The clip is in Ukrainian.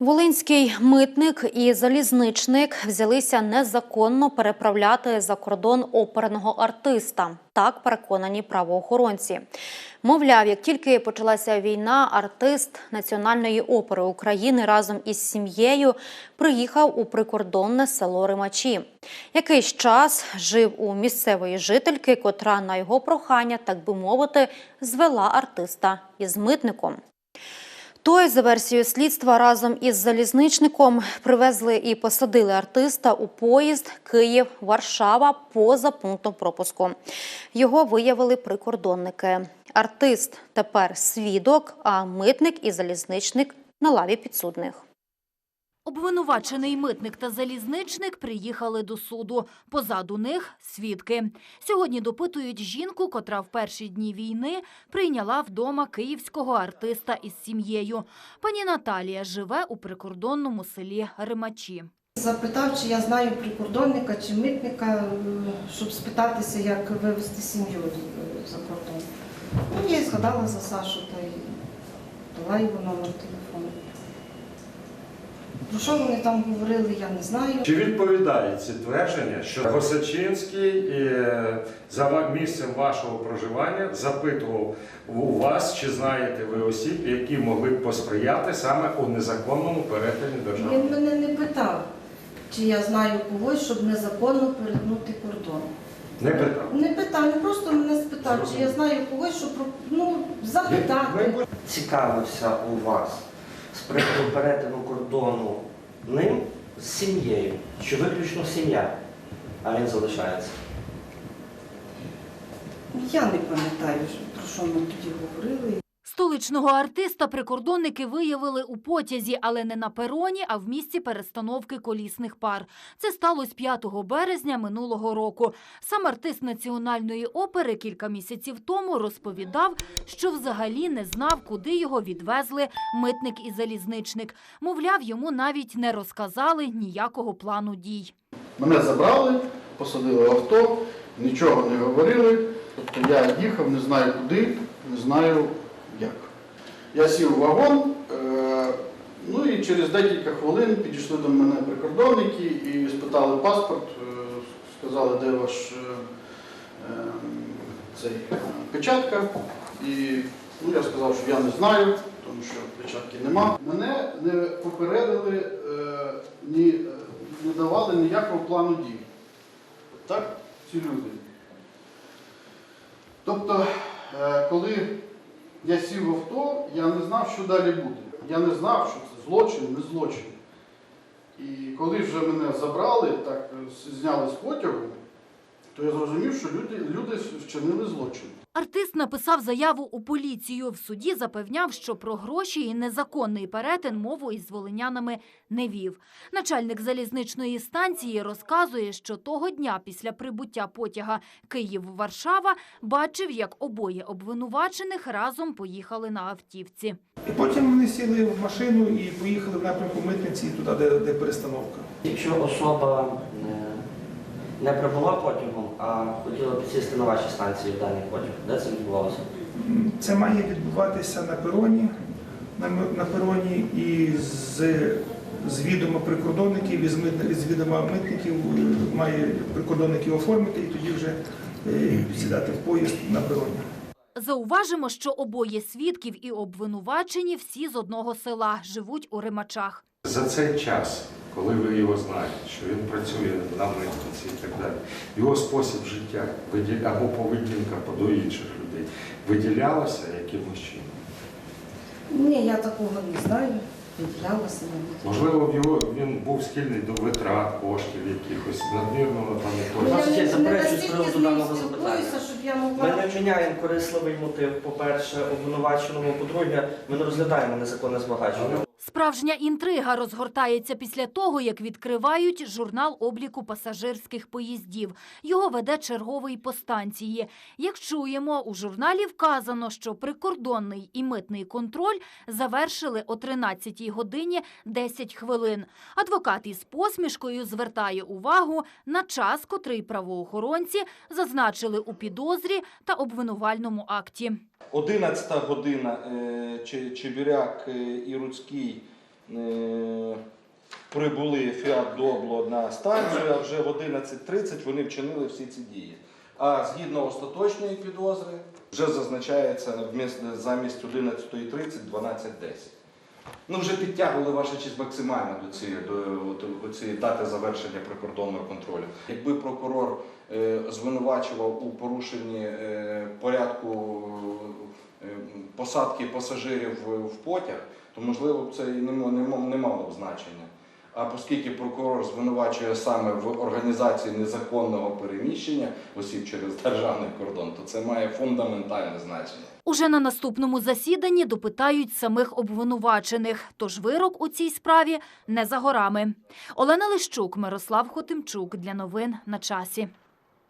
Волинський митник і залізничник взялися незаконно переправляти за кордон оперного артиста. Так переконані правоохоронці. Мовляв, як тільки почалася війна, артист Національної опери України разом із сім'єю приїхав у прикордонне село Римачі. Якийсь час жив у місцевої жительки, котра на його прохання, так би мовити, звела артиста із митником. Той, за версією слідства, разом із залізничником привезли і посадили артиста у поїзд Київ-Варшава поза пунктом пропуску. Його виявили прикордонники. Артист тепер свідок, а митник і залізничник на лаві підсудних. Обвинувачений митник та залізничник приїхали до суду. Позаду них – свідки. Сьогодні допитують жінку, котра в перші дні війни прийняла вдома київського артиста із сім'єю. Пані Наталія живе у прикордонному селі Римачі. Запитав, чи я знаю прикордонника чи митника, щоб спитатися, як вивезти сім'ю е, за кордон. Ну, я згадала за Сашу та й дала його номер телефону. Про що вони там говорили, я не знаю. Чи відповідає ці твердження, що Госачинський е, за місцем вашого проживання запитував у вас, чи знаєте ви осіб, які могли б посприяти саме у незаконному перетині держави? Він мене не питав, чи я знаю когось, щоб незаконно перетнути кордон. Не питав. Не питав, він просто мене спитав, чи я знаю когось, щоб ну, запитати. Ви- цікавився у вас з приводу перетину кордону ним з сім'єю, що виключно сім'я, а він залишається. Я не пам'ятаю, про що ми тоді говорили. Столичного артиста прикордонники виявили у потязі, але не на пероні, а в місці перестановки колісних пар. Це сталося 5 березня минулого року. Сам артист Національної опери кілька місяців тому розповідав, що взагалі не знав, куди його відвезли митник і залізничник. Мовляв, йому навіть не розказали ніякого плану дій. Мене забрали, посадили в авто, нічого не говорили. Тобто я їхав, не знаю куди, не знаю. Я сів у вагон, е, ну і через декілька хвилин підійшли до мене прикордонники і спитали паспорт, е, сказали, де ваш е, цей, печатка. І ну, я сказав, що я не знаю, тому що печатки нема. Мене не попередили, ні, не давали ніякого плану дій. Так, ці люди. Тобто, коли я сів в авто, я не знав, що далі буде. Я не знав, що це злочин, не злочин. І коли вже мене забрали, так е, зняли з потягу, то я зрозумів, що люди, люди вчинили злочин. Артист написав заяву у поліцію. В суді запевняв, що про гроші і незаконний перетин мову із волинянами не вів. Начальник залізничної станції розказує, що того дня після прибуття потяга Київ-Варшава бачив, як обоє обвинувачених разом поїхали на автівці. І потім вони сіли в машину і поїхали в напрямку митниці туди, де, де перестановка. Якщо особа е, не прибула потягом, а хотіла підсісти на вашій станції в даний потяг, де це відбувалося? Це має відбуватися на пероні, на, на пероні і з, з відома прикордонників, і з, з відома митників е, має прикордонників оформити і тоді вже е, сідати в поїзд на пероні. Зауважимо, що обоє свідків і обвинувачені всі з одного села живуть у Римачах. За цей час, коли ви його знаєте, що він працює на митниці і так далі, його спосіб життя або поведінка до інших людей виділялася якимось чином. Ні, я такого не знаю. Виділялася мені. Можливо, його він був схильний до витрат коштів якихось надмірного там якогось. Я честь, не- не з настільки приводу з ним даного запитання. спілкуюся, щоб я Ми не вчиняємо корисливий мотив, по-перше, обвинуваченому, по-друге, ми не розглядаємо незаконне збагачення. Справжня інтрига розгортається після того, як відкривають журнал обліку пасажирських поїздів. Його веде черговий по станції. Як чуємо, у журналі вказано, що прикордонний і митний контроль завершили о 13 годині 10 хвилин. Адвокат із посмішкою звертає увагу на час, котрий правоохоронці зазначили у підозрі та обвинувальному акті. 11 година е, Че- Чебіряк е, і Руцький прибули Фіат Добло на станцію, а вже в 11.30 вони вчинили всі ці дії. А згідно остаточної підозри, вже зазначається замість 11.30 12.10. Ну, вже підтягували ваша честь максимально до цієї, до, цієї дати завершення прикордонного контролю. Якби прокурор е, звинувачував у порушенні е, порядку е, посадки пасажирів в потяг, то можливо б це і не, мало б значення. А оскільки прокурор звинувачує саме в організації незаконного переміщення осіб через державний кордон, то це має фундаментальне значення. Уже на наступному засіданні допитають самих обвинувачених, тож вирок у цій справі не за горами. Олена Лищук, Мирослав Хотимчук для новин на часі.